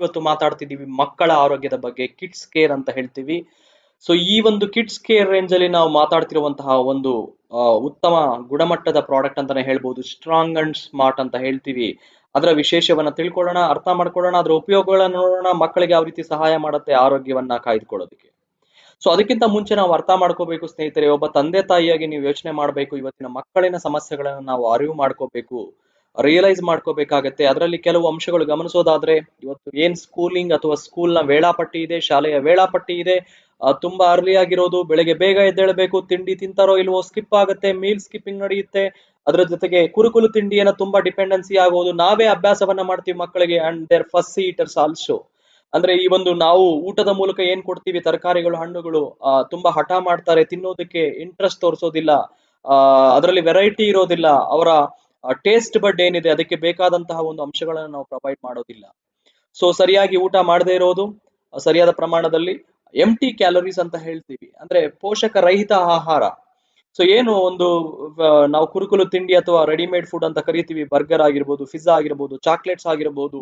ಇವತ್ತು ಮಾತಾಡ್ತಿದ್ದೀವಿ ಮಕ್ಕಳ ಆರೋಗ್ಯದ ಬಗ್ಗೆ ಕಿಡ್ಸ್ ಕೇರ್ ಅಂತ ಹೇಳ್ತೀವಿ. ಸೊ ಈ ಒಂದು ಕಿಡ್ಸ್ ಕೇರ್ ರೇಂಜ್ ಅಲ್ಲಿ ನಾವು ಮಾತಾಡ್ತಿರುವಂತಹ ಒಂದು ಉತ್ತಮ ಗುಣಮಟ್ಟದ ಪ್ರಾಡಕ್ಟ್ ಅಂತಾನೆ ಹೇಳ್ಬೋದು. ಸ್ಟ್ರಾಂಗ್ ಅಂಡ್ ಸ್ಮಾರ್ಟ್ ಅಂತ ಹೇಳ್ತೀವಿ. ಅದರ ವಿಶೇಷವನ್ನ ತಿಳ್ಕೊಳ್ಳೋಣ, ಅರ್ಥ ಮಾಡ್ಕೊಳ್ಳೋಣ, ಅದರ ಉಪಯೋಗಗಳನ್ನ ನೋಡೋಣ, ಮಕ್ಕಳಿಗೆ ಯಾವ ರೀತಿ ಸಹಾಯ ಮಾಡುತ್ತೆ, ಆರೋಗ್ಯವನ್ನ ಕಾಯ್ದುಕೊಳ್ಳೋದಕ್ಕೆ. ಸೊ ಅದಕ್ಕಿಂತ ಮುಂಚೆ ನಾವು ಅರ್ಥ ಮಾಡ್ಕೋಬೇಕು ಸ್ನೇಹಿತರೆ, ಒಬ್ಬ ತಂದೆ ತಾಯಿಯಾಗಿ ನೀವು ಯೋಚನೆ ಮಾಡಬೇಕು, ಇವತ್ತಿನ ಮಕ್ಕಳಿನ ಸಮಸ್ಯೆಗಳನ್ನ ನಾವು ಅರಿವು ಮಾಡ್ಕೋಬೇಕು. ರಿಯಲೈಸ್ ಮಾಡ್ಕೋಬೇಕಾಗತ್ತೆ. ಅದರಲ್ಲಿ ಕೆಲವು ಅಂಶಗಳು ಗಮನಿಸೋದಾದ್ರೆ, ಇವತ್ತು ಏನ್ ಸ್ಕೂಲಿಂಗ್ ಅಥವಾ ಸ್ಕೂಲ್ನ ವೇಳಾಪಟ್ಟಿ ಇದೆ, ಶಾಲೆಯ ವೇಳಾಪಟ್ಟಿ ಇದೆ ತುಂಬಾ ಅರ್ಲಿ ಆಗಿರೋದು, ಬೆಳಗ್ಗೆ ಬೇಗ ಎದ್ದೇಳಬೇಕು, ತಿಂಡಿ ತಿಂತಾರೋ ಇಲ್ವೋ ಸ್ಕಿಪ್ ಆಗುತ್ತೆ ಮೀಲ್ ಸ್ಕಿಪ್ಪಿಂಗ್ ನಡೆಯುತ್ತೆ. ಅದರ ಜೊತೆಗೆ ಕುರುಕುಲು ತಿಂಡಿಯನ್ನ ತುಂಬಾ ಡಿಪೆಂಡೆನ್ಸಿ ಆಗೋದು, ನಾವೇ ಅಭ್ಯಾಸವನ್ನ ಮಾಡ್ತೀವಿ ಮಕ್ಕಳಿಗೆ and their first seaters also ಅಂದ್ರೆ ಈ ಒಂದು ನಾವು ಊಟದ ಮೂಲಕ ಏನ್ ಕೊಡ್ತೀವಿ, ತರಕಾರಿಗಳು, ಹಣ್ಣುಗಳು ತುಂಬಾ ಹಠ ಮಾಡ್ತಾರೆ, ತಿನ್ನೋದಕ್ಕೆ ಇಂಟ್ರೆಸ್ಟ್ ತೋರಿಸೋದಿಲ್ಲ. ಅದರಲ್ಲಿ ವೆರೈಟಿ ಇರೋದಿಲ್ಲ. ಅವರ ಟೇಸ್ಟ್ ಬಡ್ ಏನಿದೆ, ಅದಕ್ಕೆ ಬೇಕಾದಂತಹ ಒಂದು ಅಂಶಗಳನ್ನು ನಾವು ಪ್ರೊವೈಡ್ ಮಾಡೋದಿಲ್ಲ. ಸೊ ಸರಿಯಾಗಿ ಊಟ ಮಾಡದೇ ಇರೋದು, ಸರಿಯಾದ ಪ್ರಮಾಣದಲ್ಲಿ ಎಂಟಿ ಕ್ಯಾಲೋರೀಸ್ ಅಂತ ಹೇಳ್ತೀವಿ. ಅಂದ್ರೆ ಪೋಷಕ ರಹಿತ ಆಹಾರ. ಸೊ ಏನು ಒಂದು ನಾವು ಕುರುಕುಲು ತಿಂಡಿ ಅಥವಾ ರೆಡಿಮೇಡ್ ಫುಡ್ ಅಂತ ಕರಿತೀವಿ. ಬರ್ಗರ್ ಆಗಿರ್ಬೋದು ಪಿಜ್ಜಾ ಆಗಿರ್ಬೋದು ಚಾಕ್ಲೇಟ್ಸ್ ಆಗಿರ್ಬೋದು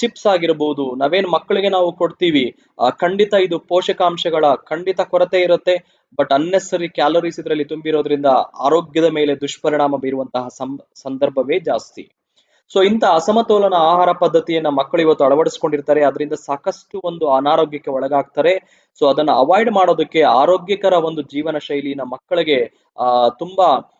ಚಿಪ್ಸ್ ಆಗಿರ್ಬೋದು. ನಾವೇನು ಮಕ್ಕಳಿಗೆ ನಾವು ಕೊಡ್ತೀವಿ ಖಂಡಿತ ಇದು ಪೋಷಕಾಂಶಗಳ, ಖಂಡಿತ ಕೊರತೆ ಇರುತ್ತೆ. ಬಟ್ ಅನ್ನೆಸರಿ ಕ್ಯಾಲೋರೀಸ್ ಇದರಲ್ಲಿ ತುಂಬಿರೋದ್ರಿಂದ ಆರೋಗ್ಯದ ಮೇಲೆ ದುಷ್ಪರಿಣಾಮ ಬೀರುವಂತಹ ಸಂದರ್ಭವೇ ಜಾಸ್ತಿ. ಸೊ ಇಂಥ ಅಸಮತೋಲನ ಆಹಾರ ಪದ್ಧತಿಯನ್ನ ಮಕ್ಕಳು ಇವತ್ತು ಅಳವಡಿಸ್ಕೊಂಡಿರ್ತಾರೆ. ಅದರಿಂದ ಸಾಕಷ್ಟು ಒಂದು ಅನಾರೋಗ್ಯಕ್ಕೆ ಒಳಗಾಗ್ತಾರೆ. ಸೊ ಅದನ್ನ ಅವಾಯ್ಡ್ ಮಾಡೋದಕ್ಕೆ ಆರೋಗ್ಯಕರ ಒಂದು ಜೀವನ ಶೈಲಿನ ಮಕ್ಕಳಿಗೆ, ಆ, ತುಂಬಾ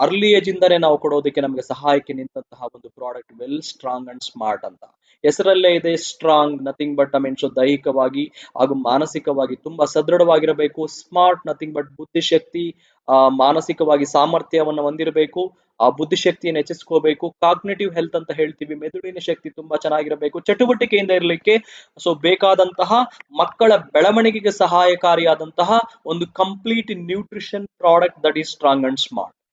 ಅರ್ಲಿ ಏಜ್ ಇಂದಾನೆ ನಾವು ಕೊಡೋದಕ್ಕೆ ನಮಗೆ ಸಹಾಯಕ್ಕೆ ನಿಂತಹ ಒಂದು product well strong and smart ಅಂತ. ಹೆಸರಲ್ಲೇ ಇದೆ ಸ್ಟ್ರಾಂಗ್ ನಥಿಂಗ್ ಬಟ್ ಐ ದೈಹಿಕವಾಗಿ ಹಾಗೂ ಮಾನಸಿಕವಾಗಿ ತುಂಬಾ ಸದೃಢವಾಗಿರಬೇಕು. ಸ್ಮಾರ್ಟ್ ನಥಿಂಗ್ ಬಟ್ ಬುದ್ಧಿಶಕ್ತಿ, ಆ, ಮಾನಸಿಕವಾಗಿ ಸಾಮರ್ಥ್ಯವನ್ನು ಹೊಂದಿರಬೇಕು. ಆ, ಬುದ್ಧಿಶಕ್ತಿಯನ್ನು ಹೆಚ್ಚಿಸ್ಕೋಬೇಕು. ಕಾಗ್ನೇಟಿವ್ ಹೆಲ್ತ್ ಅಂತ ಹೇಳ್ತೀವಿ. ಮೆದುಳಿನ ಶಕ್ತಿ ತುಂಬಾ ಚೆನ್ನಾಗಿರಬೇಕು. ಚಟುವಟಿಕೆಯಿಂದ ಇರಲಿಕ್ಕೆ ಸೊ ಬೇಕಾದಂತಹ ಮಕ್ಕಳ ಬೆಳವಣಿಗೆಗೆ ಸಹಾಯಕಾರಿಯಾದಂತಹ ಒಂದು complete nutrition product that is strong and smart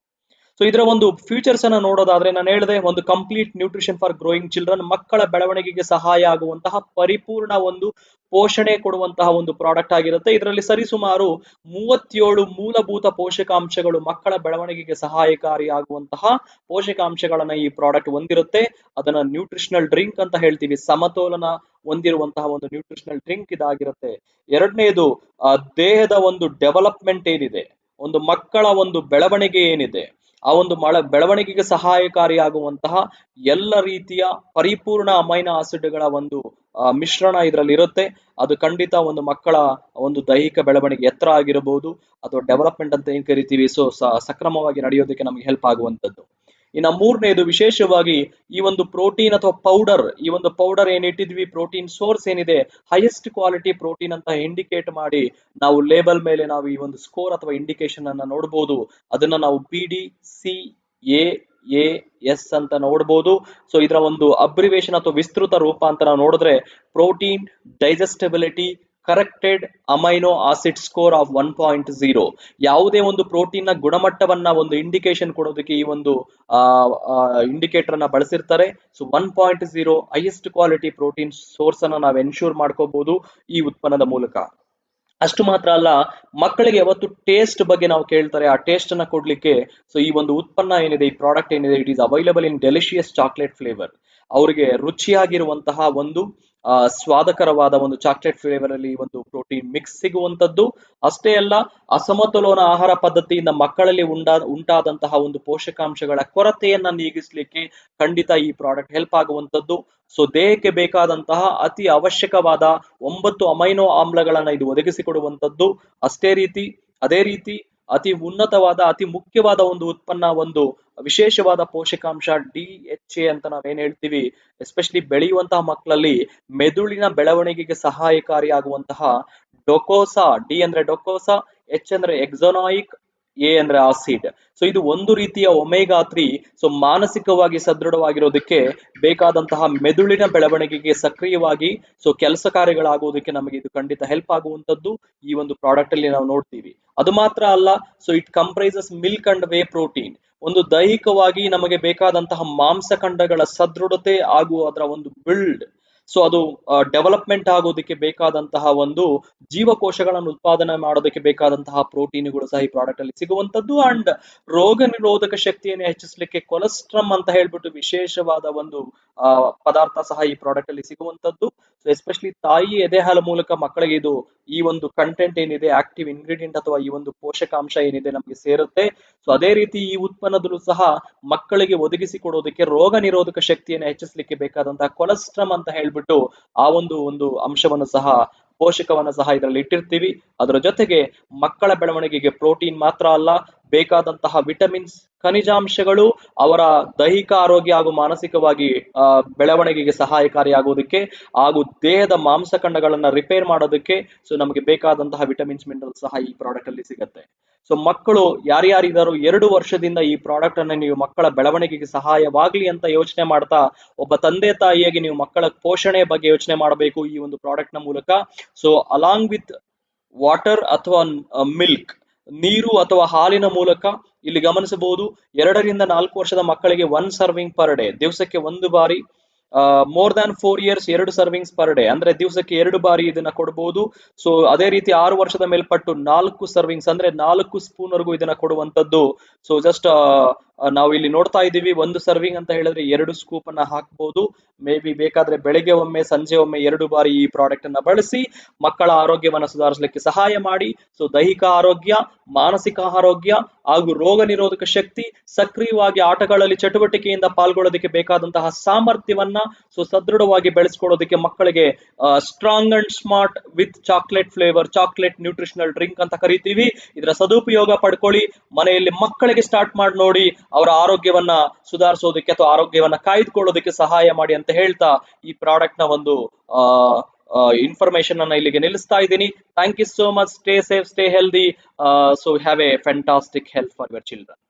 so ಇದರ ಒಂದು ಫ್ಯೂಚರ್ಸ್ ಅನ್ನ ನೋಡೋದಾದ್ರೆ ನಾನು ಹೇಳಿದೆ, ಒಂದು complete nutrition for growing children ಮಕ್ಕಳ ಬೆಳವಣಿಗೆಗೆ ಸಹಾಯ ಆಗುವಂತಹ ಪರಿಪೂರ್ಣ ಒಂದು ಪೋಷಣೆ ಕೊಡುವಂತಹ ಒಂದು ಪ್ರಾಡಕ್ಟ್ ಆಗಿರುತ್ತೆ. ಇದರಲ್ಲಿ ಸರಿಸುಮಾರು ಮೂವತ್ತೇಳು ಮೂಲಭೂತ ಪೋಷಕಾಂಶಗಳು ಮಕ್ಕಳ ಬೆಳವಣಿಗೆಗೆ ಸಹಾಯಕಾರಿಯಾಗುವಂತಹ ಪೋಷಕಾಂಶಗಳನ್ನ ಈ ಪ್ರಾಡಕ್ಟ್ ಹೊಂದಿರುತ್ತೆ. ಅದನ್ನ ನ್ಯೂಟ್ರಿಷನಲ್ ಡ್ರಿಂಕ್ ಅಂತ ಹೇಳ್ತೀವಿ. ಸಮತೋಲನ ಹೊಂದಿರುವಂತಹ ಒಂದು ನ್ಯೂಟ್ರಿಷನಲ್ ಡ್ರಿಂಕ್ ಇದಾಗಿರುತ್ತೆ. ಎರಡನೇದು ದೇಹದ ಒಂದು ಡೆವಲಪ್ಮೆಂಟ್ ಏನಿದೆ? ಒಂದು ಮಕ್ಕಳ ಒಂದು ಬೆಳವಣಿಗೆ ಏನಿದೆ? ಆ ಒಂದು ಮಳೆ ಬೆಳವಣಿಗೆಗೆ ಸಹಾಯಕಾರಿಯಾಗುವಂತಹ ಎಲ್ಲ ರೀತಿಯ ಪರಿಪೂರ್ಣ ಅಮೈನ ಆಸಿಡ್ಗಳ ಒಂದು ಮಿಶ್ರಣ ಇದರಲ್ಲಿ ಇರುತ್ತೆ ಅದು ಖಂಡಿತ ಒಂದು ಮಕ್ಕಳ ಒಂದು ದೈಹಿಕ ಬೆಳವಣಿಗೆ ಎತ್ತರ ಆಗಿರಬಹುದು ಅಥವಾ ಡೆವಲಪ್ಮೆಂಟ್ ಅಂತ ಏನ್ ಕರಿತೀವಿ, ಸೊ ಸಕ್ರಮವಾಗಿ ನಡೆಯೋದಕ್ಕೆ ನಮ್ಗೆ ಹೆಲ್ಪ್ ಆಗುವಂತದ್ದು ಇನ್ನು ಮೂರನೇದು ವಿಶೇಷವಾಗಿ ಈ ಒಂದು ಪ್ರೋಟೀನ್ ಅಥವಾ ಪೌಡರ್ ಈ ಒಂದು ಪೌಡರ್ ಏನಿಟ್ಟಿದ್ವಿ ಪ್ರೋಟೀನ್ ಸೋರ್ಸ್ ಏನಿದೆ ಹೈಯೆಸ್ಟ್ ಕ್ವಾಲಿಟಿ ಪ್ರೋಟೀನ್ ಅಂತ ಇಂಡಿಕೇಟ್ ಮಾಡಿ ನಾವು ಲೇಬಲ್ ಮೇಲೆ ನಾವು ಈ ಒಂದು ಸ್ಕೋರ್ ಅಥವಾ ಇಂಡಿಕೇಶನ್ ಅನ್ನ ನೋಡಬಹುದು ಅದನ್ನ ನಾವು B D C A A S ಅಂತ ನೋಡಬಹುದು ಸೊ ಇದರ ಒಂದು ಅಬ್ರಿವೇಶನ್ ಅಥವಾ ವಿಸ್ತೃತ ರೂಪ ಅಂತ ನಾವು ನೋಡಿದ್ರೆ protein digestibility corrected amino acid score of one point zero ಯಾವುದೇ ಒಂದು ಪ್ರೋಟೀನ್ನ ಗುಣಮಟ್ಟವನ್ನ ಒಂದು ಇಂಡಿಕೇಶನ್ ಕೊಡೋದಕ್ಕೆ ಈ ಒಂದು ಇಂಡಿಕೇಟರ್ ಅನ್ನ ಬಳಸಿರ್ತಾರೆ. So one point zero highest quality protein source ಅನ್ನ ನಾವು ಎನ್ಶೂರ್ ಮಾಡ್ಕೋಬಹುದು ಈ ಉತ್ಪನ್ನದ ಮೂಲಕ. ಅಷ್ಟು ಮಾತ್ರ ಅಲ್ಲ, ಮಕ್ಕಳಿಗೆ ಯಾವತ್ತು ಟೇಸ್ಟ್ ಬಗ್ಗೆ ನಾವು ಕೇಳ್ತಾರೆ, ಆ ಟೇಸ್ಟ್ ಅನ್ನ ಕೊಡ್ಲಿಕ್ಕೆ. ಸೊ ಈ ಒಂದು ಉತ್ಪನ್ನ ಏನಿದೆ, ಈ ಪ್ರಾಡಕ್ಟ್ ಏನಿದೆ it is available in delicious chocolate flavour ಅವರಿಗೆ ರುಚಿಯಾಗಿರುವಂತಹ ಒಂದು ಸ್ವಾದಕರವಾದ ಒಂದು ಚಾಕ್ಲೇಟ್ ಫ್ಲೇವರ್ ಅಲ್ಲಿ ಒಂದು ಪ್ರೋಟೀನ್ ಮಿಕ್ಸ್ ಸಿಗುವಂತದ್ದು ಅಷ್ಟೇ ಅಲ್ಲ, ಅಸಮತೋಲನ ಆಹಾರ ಪದ್ಧತಿಯಿಂದ ಮಕ್ಕಳಲ್ಲಿ ಉಂಡಾ, ಉಂಟಾದಂತಹ ಒಂದು ಪೋಷಕಾಂಶಗಳ ಕೊರತೆಯನ್ನ ನೀಗಿಸ್ಲಿಕ್ಕೆ ಖಂಡಿತ ಈ ಪ್ರಾಡಕ್ಟ್ ಹೆಲ್ಪ್ ಆಗುವಂತದ್ದು ಸೊ ದೇಹಕ್ಕೆ ಬೇಕಾದಂತಹ ಅತಿ ಅವಶ್ಯಕವಾದ ಒಂಬತ್ತು ಅಮೈನೋ ಆಮ್ಲಗಳನ್ನ ಇದು ಒದಗಿಸಿಕೊಡುವಂತದ್ದು ಅಷ್ಟೇ ರೀತಿ, ಅದೇ ರೀತಿ ಅತಿ ಉನ್ನತವಾದ, ಅತಿ ಮುಖ್ಯವಾದ ಒಂದು ಉತ್ಪನ್ನ, ಒಂದು ವಿಶೇಷವಾದ ಪೋಷಕಾಂಶ ಡಿ ಎಚ್ ಎ ಅಂತ ನಾವೇನ್ ಹೇಳ್ತೀವಿ? ಎಸ್ಪೆಷಲಿ ಬೆಳೆಯುವಂತಹ ಮಕ್ಕಳಲ್ಲಿ ಮೆದುಳಿನ ಬೆಳವಣಿಗೆಗೆ ಸಹಾಯಕಾರಿಯಾಗುವಂತಹ ಡೊಕೋಸಾ, ಡಿ ಅಂದ್ರೆ ಡೊಕೋಸಾ, ಎಚ್ ಅಂದ್ರೆ ಎಕ್ಸೋನಾಯಿಕ್ ಎ ಅಂದ್ರೆ ಆಸಿಡ್ ಸೊ ಇದು ಒಂದು ರೀತಿಯ ಒಮೇಗಾ ತ್ರೀ ಸೊ ಮಾನಸಿಕವಾಗಿ ಸದೃಢವಾಗಿರೋದಕ್ಕೆ ಬೇಕಾದಂತಹ ಮೆದುಳಿನ ಬೆಳವಣಿಗೆಗೆ ಸಕ್ರಿಯವಾಗಿ ಸೊ ಕೆಲಸ ಕಾರ್ಯಗಳಾಗುವುದಕ್ಕೆ ನಮಗೆ ಇದು ಖಂಡಿತ ಹೆಲ್ಪ್ ಆಗುವಂತದ್ದು ಈ ಒಂದು ಪ್ರಾಡಕ್ಟ್ ಅಲ್ಲಿ ನಾವು ನೋಡ್ತೀವಿ. ಅದು ಮಾತ್ರ ಅಲ್ಲ so it comprises milk and whey protein ಒಂದು ದೈಹಿಕವಾಗಿ ನಮಗೆ ಬೇಕಾದಂತಹ ಮಾಂಸಖಂಡಗಳ ಸದೃಢತೆ ಹಾಗೂ ಅದರ ಒಂದು ಬಿಲ್ಡ್ ಸೊ ಅದು ಡೆವಲಪ್ಮೆಂಟ್ ಆಗೋದಕ್ಕೆ ಬೇಕಾದಂತಹ ಒಂದು ಜೀವಕೋಶಗಳನ್ನು ಉತ್ಪಾದನೆ ಮಾಡೋದಕ್ಕೆ ಬೇಕಾದಂತಹ ಪ್ರೋಟೀನ್ಗಳು ಸಹ ಈ ಪ್ರಾಡಕ್ಟ್ ಅಲ್ಲಿ ಸಿಗುವಂತದ್ದು ಅಂಡ್ ರೋಗ ನಿರೋಧಕ ಶಕ್ತಿಯನ್ನು ಹೆಚ್ಚಿಸಲಿಕ್ಕೆ ಕೊಲೆಸ್ಟ್ರಮ್ ಅಂತ ಹೇಳ್ಬಿಟ್ಟು ವಿಶೇಷವಾದ ಒಂದು ಪದಾರ್ಥ ಸಹ ಈ ಪ್ರಾಡಕ್ಟ್ ಅಲ್ಲಿ ಸಿಗುವಂತದ್ದು ಸೊ ಎಸ್ಪೆಷಲಿ ತಾಯಿ ಎದೆ ಹಾಲು ಮೂಲಕ ಮಕ್ಕಳಿಗೆ ಇದು ಈ ಒಂದು ಕಂಟೆಂಟ್ ಏನಿದೆ ಆಕ್ಟಿವ್ ಇಂಗ್ರೀಡಿಯಂಟ್ ಅಥವಾ ಈ ಒಂದು ಪೋಷಕಾಂಶ ಏನಿದೆ ನಮಗೆ ಸೇರುತ್ತೆ. ಸೊ ಅದೇ ರೀತಿ ಈ ಉತ್ಪನ್ನದಲ್ಲೂ ಸಹ ಮಕ್ಕಳಿಗೆ ಒದಗಿಸಿ ಕೊಡೋದಕ್ಕೆ ರೋಗ ನಿರೋಧಕ ಶಕ್ತಿಯನ್ನು ಹೆಚ್ಚಿಸಲಿಕ್ಕೆ ಬೇಕಾದಂತಹ ಕೊಲೆಸ್ಟ್ರಮ್ ಅಂತ ಹೇಳ್ಬಿಟ್ಟು ಆ ಒಂದು ಒಂದು ಅಂಶವನ್ನು ಸಹ, ಪೋಷಕವನ್ನ ಸಹ ಇದರಲ್ಲಿ ಇಟ್ಟಿರ್ತೀವಿ. ಅದರ ಜೊತೆಗೆ ಮಕ್ಕಳ ಬೆಳವಣಿಗೆಗೆ ಪ್ರೋಟೀನ್ ಮಾತ್ರ ಅಲ್ಲ ಬೇಕಾದಂತಹ ವಿಟಮಿನ್ಸ್, ಖನಿಜಾಂಶಗಳು ಅವರ ದೈಹಿಕ ಆರೋಗ್ಯ ಹಾಗೂ ಮಾನಸಿಕವಾಗಿ ಬೆಳವಣಿಗೆಗೆ ಸಹಾಯಕಾರಿಯಾಗುವುದಕ್ಕೆ ಹಾಗೂ ದೇಹದ ಮಾಂಸಖಂಡಗಳನ್ನ ರಿಪೇರ್ ಮಾಡೋದಕ್ಕೆ ಸೊ ನಮಗೆ ಬೇಕಾದಂತಹ ವಿಟಮಿನ್ಸ್ ಮಿನರಲ್ ಸಹ ಈ ಪ್ರಾಡಕ್ಟ್ ಅಲ್ಲಿ ಸಿಗುತ್ತೆ. ಸೊ ಮಕ್ಕಳು ಯಾರ್ಯಾರಿದ್ದಾರೋ ಎರಡು ವರ್ಷದಿಂದ ಈ ಪ್ರಾಡಕ್ಟ್ ಅನ್ನ ನೀವು ಮಕ್ಕಳ ಬೆಳವಣಿಗೆಗೆ ಸಹಾಯವಾಗ್ಲಿ ಅಂತ ಯೋಚನೆ ಮಾಡ್ತಾ, ಒಬ್ಬ ತಂದೆ ತಾಯಿಯಾಗಿ ನೀವು ಮಕ್ಕಳ ಪೋಷಣೆ ಬಗ್ಗೆ ಯೋಚನೆ ಮಾಡಬೇಕು ಈ ಒಂದು ಪ್ರಾಡಕ್ಟ್ನ ಮೂಲಕ. ಸೊ ಅಲಾಂಗ್ ವಿತ್ ವಾಟರ್ ಅಥವಾ ಮಿಲ್ಕ್ ನೀರು ಅಥವಾ ಹಾಲಿನ ಮೂಲಕ ಇಲ್ಲಿ ಗಮನಿಸಬಹುದು. ಎರಡರಿಂದ ನಾಲ್ಕು ವರ್ಷದ ಮಕ್ಕಳಿಗೆ ಒನ್ ಸರ್ವಿಂಗ್ ಪರ್ ಡೇ ದಿವಸಕ್ಕೆ ಒಂದು ಬಾರಿ ಮೋರ್ ದಾನ್ ಫೋರ್ ಇಯರ್ಸ್ ಎರಡು ಸರ್ವಿಂಗ್ಸ್ ಪರ್ ಡೇ ಅಂದ್ರೆ ದಿವಸಕ್ಕೆ ಎರಡು ಬಾರಿ ಇದನ್ನ ಕೊಡಬಹುದು ಸೊ ಅದೇ ರೀತಿ ಆರು ವರ್ಷದ ಮೇಲ್ಪಟ್ಟು ನಾಲ್ಕು ಸರ್ವಿಂಗ್ಸ್ ಅಂದ್ರೆ ನಾಲ್ಕು ಸ್ಪೂನ್ ವರೆಗೂ ಇದನ್ನ ಕೊಡುವಂತದ್ದು ಸೊ ಜಸ್ಟ್ ನಾವು ಇಲ್ಲಿ ನೋಡ್ತಾ ಇದ್ದೀವಿ, ಒಂದು ಸರ್ವಿಂಗ್ ಅಂತ ಹೇಳಿದ್ರೆ ಎರಡು ಸ್ಕೂಪ್ ಅನ್ನ ಹಾಕಬಹುದು ಮೇ ಬಿ ಬೇಕಾದ್ರೆ ಬೆಳಿಗ್ಗೆ ಒಮ್ಮೆ, ಸಂಜೆ ಒಮ್ಮೆ ಎರಡು ಬಾರಿ ಈ ಪ್ರಾಡಕ್ಟ್ ಅನ್ನ ಬಳಸಿ, ಮಕ್ಕಳ ಆರೋಗ್ಯವನ್ನು ಸುಧಾರಿಸಲಿಕ್ಕೆ ಸಹಾಯ ಮಾಡಿ. ಸೊ ದೈಹಿಕ ಆರೋಗ್ಯ, ಮಾನಸಿಕ ಆರೋಗ್ಯ ಹಾಗೂ ರೋಗ ನಿರೋಧಕ ಶಕ್ತಿ, ಸಕ್ರಿಯವಾಗಿ ಆಟಗಳಲ್ಲಿ ಚಟುವಟಿಕೆಯಿಂದ ಪಾಲ್ಗೊಳ್ಳೋದಕ್ಕೆ ಬೇಕಾದಂತಹ ಸಾಮರ್ಥ್ಯವನ್ನ ಸೊ ಸದೃಢವಾಗಿ ಬೆಳೆಸ್ಕೊಡೋದಕ್ಕೆ ಮಕ್ಕಳಿಗೆ strong and smart with chocolate flavour chocolate nutritional drink ಅಂತ ಕರಿತೀವಿ. ಇದರ ಸದುಪಯೋಗ ಪಡ್ಕೊಳ್ಳಿ. ಮನೆಯಲ್ಲಿ ಮಕ್ಕಳಿಗೆ ಸ್ಟಾರ್ಟ್ ಮಾಡಿ ನೋಡಿ, ಅವರ ಆರೋಗ್ಯವನ್ನ ಸುಧಾರಿಸೋದಕ್ಕೆ ಅಥವಾ ಆರೋಗ್ಯವನ್ನ ಕಾಯ್ದುಕೊಳ್ಳೋದಕ್ಕೆ ಸಹಾಯ ಮಾಡಿ ಅಂತ ಹೇಳ್ತಾ ಈ ಪ್ರಾಡಕ್ಟ್ನ ಒಂದು ಇನ್ಫಾರ್ಮೇಶನ್ ಅನ್ನ ಇಲ್ಲಿಗೆ ನಿಲ್ಲಿಸ್ತಾ ಇದ್ದೀನಿ. Thank you so much stay safe stay healthy so have a fantastic health for your children